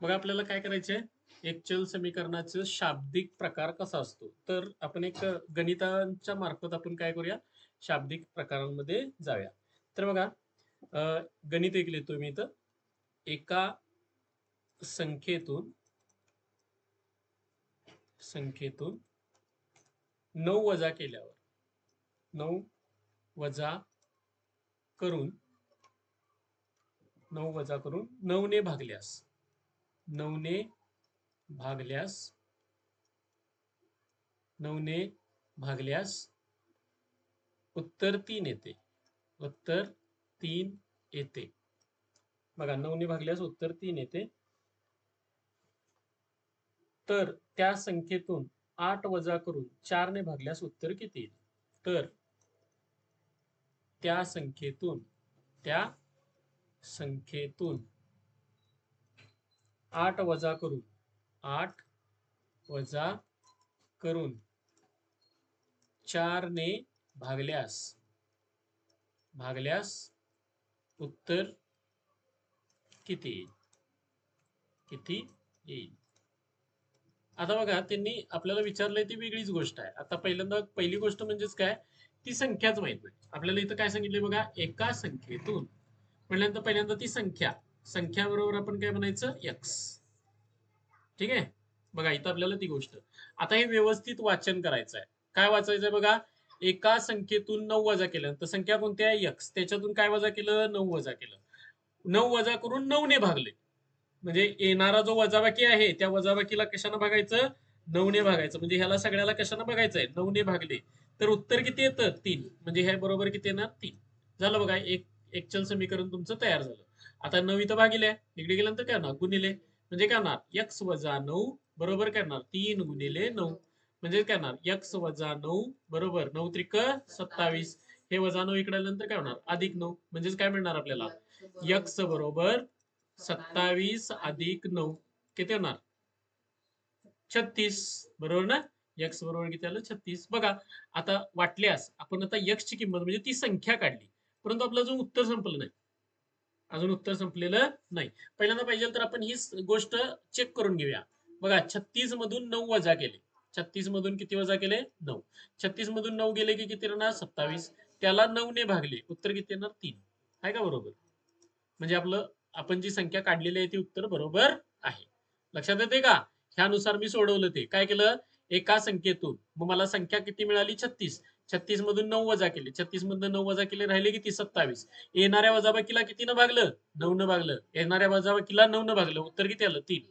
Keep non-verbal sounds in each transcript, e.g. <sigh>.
मग आपल्याला काय करायचंय? एक चल समीकरणाचं शाब्दिक प्रकार कसा असतो? तर आपण एक गणितांच्या मार्फत आपण काय करूया? शाब्दिक प्रकारांमध्ये जाऊया. तर बघा गणित एक लिहितो मी इथं. एका संख्येतून संख्येतून नऊ वजा केल्यावर नऊ वजा करून नऊ वजा करून नऊने भागल्यास नऊने भागल्यास नऊने भागल्यास उत्तर तीन येते. उत्तर तीन येते. बघा नऊने भागल्यास उत्तर तीन येते. तर त्या संख्येतून आठ वजा करून चारने भागल्यास उत्तर किती येईल? तर त्या संख्येतून त्या संख्येतून आठ वजा करून. आठ वजा करून. चारने भागल्यास. भागल्यास उत्तर किती? येईल किती येईल? आता बघा त्यांनी आपल्याला विचारलंय ती वेगळीच गोष्ट आहे. आता पहिल्यांदा पहिली गोष्ट म्हणजेच काय? ती संख्याच माहीत नाही. आपल्याला इथं काय सांगितलंय बघा? एका संख्येतून. म्हटल्यानंतर पहिल्यांदा ती संख्या. संख्या बरोबर आपण काय म्हणायचं? एक्स ठीक आहे? बघा इथं आपल्याला ती गोष्ट. आता हे व्यवस्थित वाचन करायचं आहे काय वाचायचंय बघा? एका संख्येतून नऊ वजा केलं. तर संख्या कोणती आहे? एक्स त्याच्यातून काय वजा केलं? नऊ वजा केलं. नऊ वजा करून नऊने भागले. म्हणजे येणारा जो वजाबाकी आहे त्या वजाबाकीला कशानं भागायचं? नऊने भागायचं. म्हणजे ह्याला सगळ्याला कशानं भागायचंय? नऊने भागले. तर उत्तर किती येतं? तीन. म्हणजे ह्या बरोबर किती येणार? तीन. झालं बघा एक एक्चल समीकरण तुमचं तयार झालं. आता नऊ इथं भागिले. इकडे गेल्यानंतर काय होणार? गुणिले. म्हणजे काय होणार? एक्स वजा नऊ बरोबर काय होणार? तीन गुणिले नऊ. म्हणजे काय होणार? एक्स वजा नऊ बरोबर नऊ त्रिक सत्तावीस. हे वजा नऊ इकडे आल्यानंतर काय होणार? अधिक नऊ. म्हणजेच काय मिळणार आपल्याला? एक्स बरोबर सत्तावीस अधिक नऊ. किती होणार? छत्तीस. बरोबर ना? एक्स बरोबर किती आलं? छत्तीस. बघा आता वाटल्यास आपण आता x ची किंमत म्हणजे ती संख्या काढली. परंतु आपलं अजून उत्तर संपलं नाही. अजून उत्तर संपलेलं नाही. पहिल्यांदा पाहिजे तर आपण ही गोष्ट चेक करून घेऊया. बघा छत्तीस मधून नऊ वजा केले. छत्तीस मधून किती वजा केले? नऊ. छत्तीस मधून नऊ गेले की किती राहणार? सत्तावीस. त्याला नऊ ने भागले. उत्तर किती येणार? तीन. आहे का बरोबर? म्हणजे आपलं आपण जी संख्या काढलेली आहे ती उत्तर बरोबर आहे. लक्षात येते का? ह्यानुसार मी सोडवलं ते. काय केलं? एका संख्येतून. मग मला संख्या किती मिळाली? छत्तीस. छत्तीस मधून नऊ वजा केले. छत्तीस मधून नऊ वजा केले राहिले किती? सत्तावीस. येणाऱ्या वजाबाकीला किती न भागलं? नऊ न भागलं. येणाऱ्या वजाबाकीला नऊ न भागलं. उत्तर किती आलं? तीन.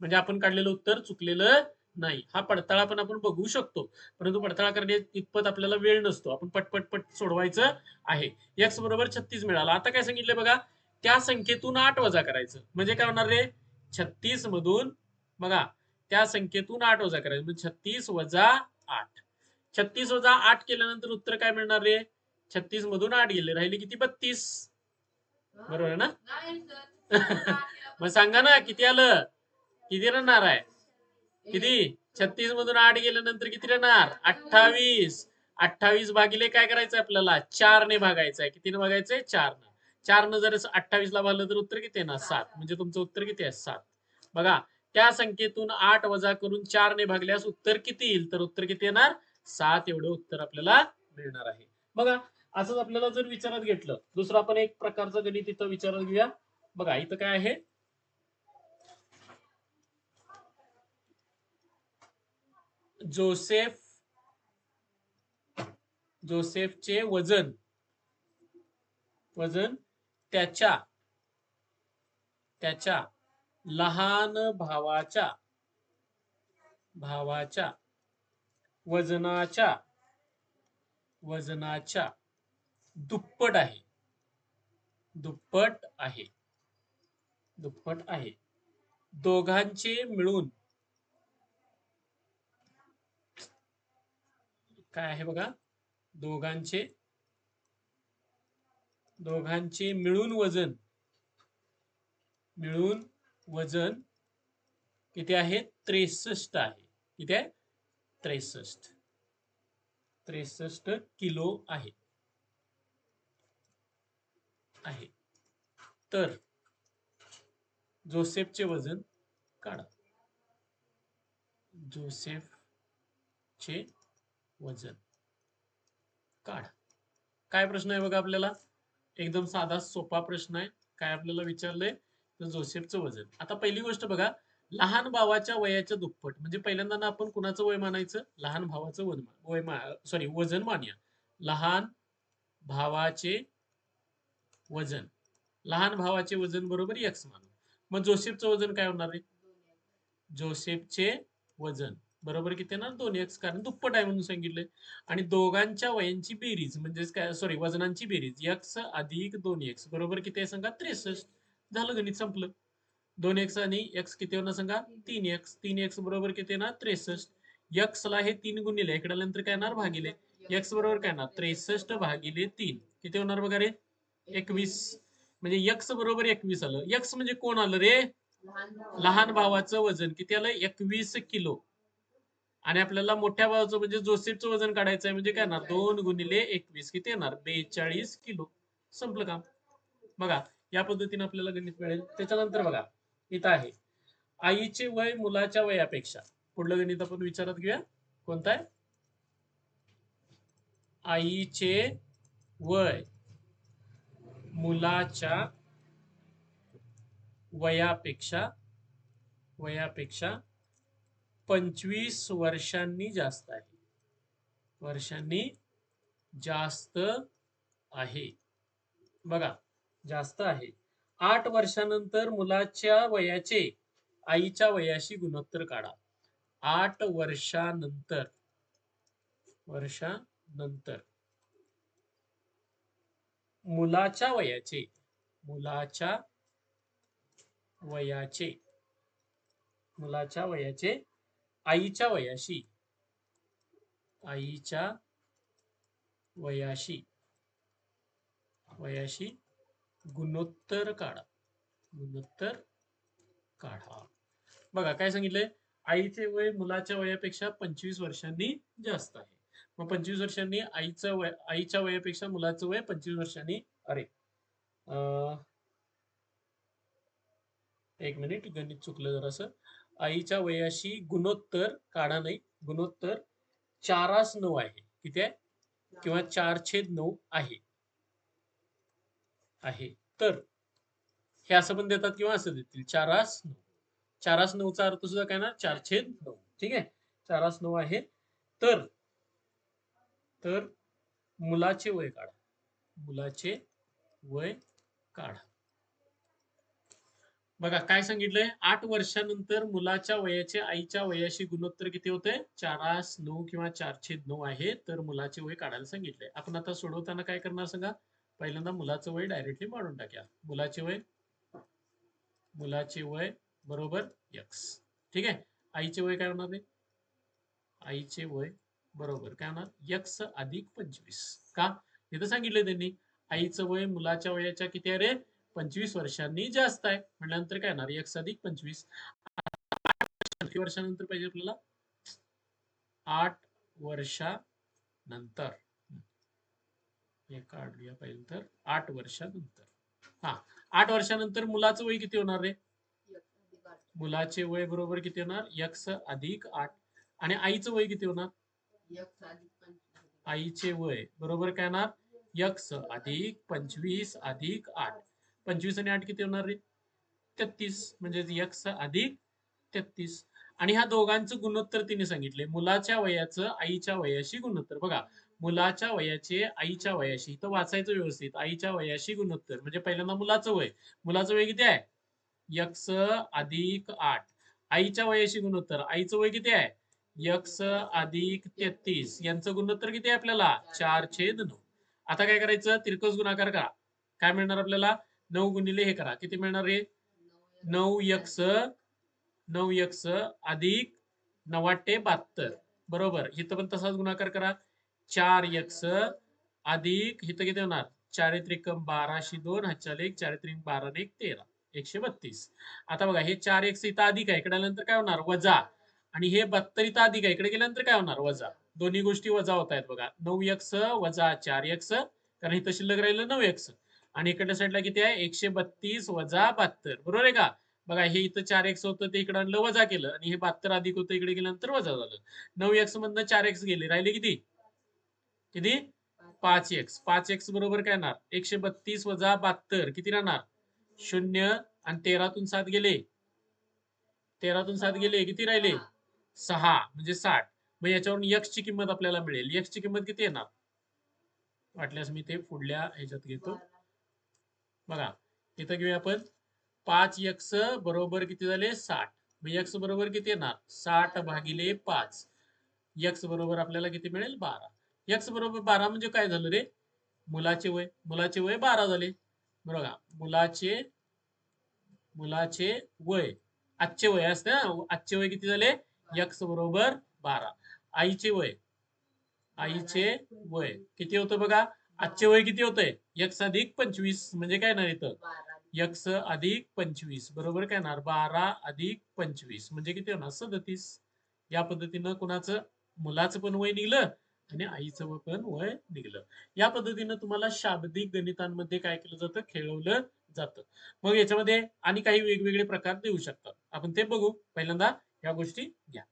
म्हणजे आपण काढलेलं उत्तर चुकलेलं नाही. हा पडताळा पण आपण बघू शकतो. परंतु पडताळा करणे इतपत आपल्याला वेळ नसतो. आपण पटपट पट सोडवायचं आहे. एक्स बरोबर छत्तीस मिळाला. आता काय सांगितलं बघा? त्या संख्येतून आठ वजा करायचं. म्हणजे काय होणार रे? छत्तीस मधून बघा. त्या संख्येतून आठ वजा करायचं. म्हणजे छत्तीस वजा आठ. छत्तीस वजा आठ केल्यानंतर उत्तर काय मिळणार रे? छत्तीस मधून आठ गेले. राहिले किती? बत्तीस. बरोबर आहे ना? <laughs> मग सांगा ना किती आलं? किती राहणार आहे? किती? छत्तीस मधून आठ गेल्यानंतर किती राहणार अठ्ठावीस. अठ्ठावीस भागिले काय करायचं आपल्याला? चार ने भागायचं आहे कितीने भागायचंय? चार न चार न जर अठ्ठावीस ला भागलं तर उत्तर किती येणार सात. म्हणजे तुमचं उत्तर किती आहे? सात. बघा त्या संख्येतून आठ वजा करून चार ने भागल्यास उत्तर किती येईल? तर उत्तर किती येणार? सात एवढं उत्तर आपल्याला मिळणार आहे. बघा असंच आपल्याला जर विचारात घेतलं दुसरं आपण एक प्रकारचं गणित इथं विचारात घेऊया. बघा इथं काय आहे? जोसेफ जोसेफचे वजन वजन त्याच्या त्याच्या लहान भावाच्या भावाच्या वजनाच्या वजनाच्या दुप्पट आहे. दुप्पट आहे. दुप्पट आहे. दोघांचे मिळून काय आहे बघा? दोघांचे दोघांचे मिळून वजन मिळून वजन किती आहे? त्रेसष्ट आहे. किती आहे? त्रेसष्ट. त्रेसष्ट किलो आहे. आहे. तर जोसेफचे वजन काढा. जोसेफ चे वजन काढा. काय प्रश्न आहे बघा आपल्याला? एकदम साधा सोपा प्रश्न आहे. काय आपल्याला विचारलंय? तर जोसेफचं वजन. आता पहिली गोष्ट बघा. लहान भावाच्या वयाच्या दुप्पट. म्हणजे पहिल्यांदा ना आपण कुणाचं वय मानायचं? लहान भावाचं वजन वय मा सॉरी वजन मानूया. लहान भावाचे वजन. लहान भावाचे वजन बरोबर एक्स मानू. मग जोसेफचं वजन काय होणार आहे? जोसेफचे वजन. बरोबर किती येणार? दोन एक्स कारण दुप्पट आहे म्हणून सांगितलंय. आणि दोघांच्या वयांची बेरीज म्हणजेच काय? सॉरी वजनांची बेरीज. एक्स अधिक दोन एक्स बरोबर किती आहे सांगा? त्रेसष्ट. झालं गणित संपलं. दोन एक्स आणि एक्स किती होणार सांगा? तीन एक्स तीन एक्स बरोबर किती येणार? त्रेसष्ट. एक्स ला हे तीन गुणिले इकडे नंतर काय येणार? भागिले. एक्स बरोबर काय येणार? त्रेसष्ट भागिले तीन. किती होणार बघा रे? एकवीस. म्हणजे एक्स बरोबर एकवीस आलं. एक्स म्हणजे कोण आलं रे? लहान भावाचं वजन. किती आलं? एकवीस किलो. आणि आपल्याला मोठ्या भावाचं म्हणजे जोसेफचं वजन काढायचं आहे म्हणजे काय येणार? दोन गुणिले एकवीस. किती येणार? बेचाळीस किलो. संपलं का बघा या पद्धतीने आपल्याला गणित मिळेल. त्याच्यानंतर बघा. इथं आहे. आईचे वय मुलाच्या वयापेक्षा. पुढलं गणित आपण विचारात घेऊया. कोणतं आहे? आईचे वय मुलाच्या वयापेक्षा वयापेक्षा पंचवीस वर्षांनी जास्त आहे. वर्षांनी जास्त आहे. बघा जास्त आहे. आठ वर्षानंतर मुलाच्या वयाचे आईच्या वयाशी गुणोत्तर काढा. आठ वर्षानंतर वर्षानंतर. मुलाच्या वयाचे मुलाच्या वयाचे मुलाच्या वयाचे आईच्या वयाशी आईच्या वयाशी वयाशी गुणोत्तर काढा. गुणोत्तर काढा. बघा काय सांगितलंय? आईचे वय मुलाच्या वयापेक्षा पंचवीस वर्षांनी जास्त आहे. मग पंचवीस वर्षांनी आईचं वय आईच्या वयापेक्षा मुलाचं वय पंचवीस वर्षांनी अरे अं, एक मिनिट गणित चुकलं जरासं. आईच्या वयाशी गुणोत्तर काढा नाही. गुणोत्तर चारास नऊ आहे. किती आहे? किंवा चार छेद नऊ आहे. आहे. तर हे असं पण देतात किंवा असं देतील. चारास नऊ. चारास नऊचा अर्थ सुद्धा काय ना? चार छेद नऊ. ठीक आहे? चारास नऊ आहे. तर तर मुलाचे वय काढा. मुलाचे वय काढा. बघा काय सांगितलंय? आठ वर्षानंतर मुलाच्या वयाचे आईच्या वयाशी गुणोत्तर किती होते चारास नऊ किंवा चार छेद नऊ आहे. तर मुलाचे वय काढायला सांगितलंय. आपण आता सोडवताना काय करणार सांगा? पहिल्यांदा मुलाचं वय डायरेक्टली मांडून टाक्या मुलाचे वय? मुलाचे वय बरोबर यक्स ठीक आहे? आईचे वय काय होणार आहे आईचे वय बरोबर काय होणार? यक्स अधिक पंचवीस. का? इथं सांगितलंय त्यांनी आईचं वय मुलाच्या वयाच्या किती अरे पंचवीस वर्षांनी जास्त आहे. म्हटल्यानंतर काय येणार यक्स अधिक पंचवीस. किती वर्षानंतर पाहिजे आपल्याला? आठ वर्षानंतर. हे काढूया पाहिजे तर आठ वर्षानंतर. हा आठ वर्षानंतर मुलाचं वय किती होणार रे? मुलाचे वय बरोबर किती होणार? यक्स अधिक आठ. आणि आईचं वय किती होणार? आईचे वय बरोबर काय होणार? यक्स अधिक पंचवीस अधिक आठ. पंचवीस आणि आठ किती होणार रे? तेहतीस. म्हणजे यक्स अधिक तेहतीस. आणि ह्या दोघांचं गुणोत्तर तिने सांगितले. मुलाच्या वयाचं आईच्या वयाशी गुणोत्तर. बघा मुलाच्या वयाचे आईच्या वयाशी तर वाचायचं व्यवस्थित. आईच्या वयाशी गुणोत्तर. म्हणजे पहिल्यांदा मुलाचं वय. मुलाचं वय किती आहे? यक्स अधिक आठ. आईच्या वयाशी गुणोत्तर. आईचं वय किती आहे? यक्स अधिक तेहतीस. यांचं गुणोत्तर किती आहे आपल्याला? चार छेद नऊ. आता काय करायचं? तिरकस गुणाकार करा. काय मिळणार आपल्याला? नऊ गुणिले हे करा. किती मिळणार हे? नऊ यक्स नऊ यक्स अधिक नवाटे बहात्तर. बरोबर. इथं पण तसाच गुणाकार करा. चार यक्स अधिक इथं किती होणार? चारित्रिक बाराशे दोन हजार एक चारित्रिक बारा एक तेरा एकशे बत्तीस. आता बघा हे चार एक्स इथं अधिक आहे इकडे आल्यानंतर काय होणार? वजा. आणि हे बत्तर इथं अधिक आहे इकडे गेल्यानंतर काय होणार? वजा. दोन्ही गोष्टी वजा होत आहेत बघा. नऊ एक्स वजा चार एक्स कारण इथं शिल्लक राहिलं नऊ एक्स आणि इकडल्या साईडला किती आहे? एकशे बत्तीस वजा बहात्तर. बरोबर आहे का? बघा हे इथं चार एक्स होतं ते इकडे आणलं वजा केलं. आणि हे बहात्तर अधिक होतं इकडे गेल्यानंतर वजा झालं. नऊ एक्स मधनं चार एक्स गेले. राहिले किती? किती? पाच एक्स पाच एक्स बरोबर काय येणार? एकशे बत्तीस वजा बहात्तर. किती राहणार? शून्य. आणि तेरातून सात गेले. तेरातून सात गेले. किती राहिले? सहा. म्हणजे साठ. मग याच्यावरून यक्स ची किंमत आपल्याला मिळेल. यक्स ची किंमत किती येणार? वाटल्यास मी ते पुढल्या ह्याच्यात घेतो. बघा. इथं घेऊया आपण. पाच यक्स बरोबर किती झाले? साठ. मग यक्स बरोबर किती येणार? साठ भागिले पाच. यक्स बरोबर आपल्याला किती मिळेल? बारा. यक्स बरोबर बारा म्हणजे काय झालं रे? मुलाचे वय. मुलाचे वय बारा झाले. बरोबर मुलाचे मुलाचे वय. आजचे वय असते ना? आजचे वय किती झाले? एक्स बरोबर बारा. आईचे वय. आईचे वय. किती होतं बघा? आजचे वय किती होतंय? यक्स अधिक पंचवीस म्हणजे काय ना इथं? यक्स अधिक पंचवीस. बरोबर काय येणार? बारा अधिक पंचवीस. म्हणजे किती होणार? सदतीस. या पद्धतीनं कुणाचं? मुलाचं पण वय निघलं. आणि आईचं पण वय निघलं. या पद्धतीनं तुम्हाला शाब्दिक गणितांमध्ये काय केलं जातं? खेळवलं जातं. मग याच्यामध्ये आणि काही वेगवेगळे प्रकार देऊ शकतात. आपण ते बघू. पहिल्यांदा या गोष्टी घ्या.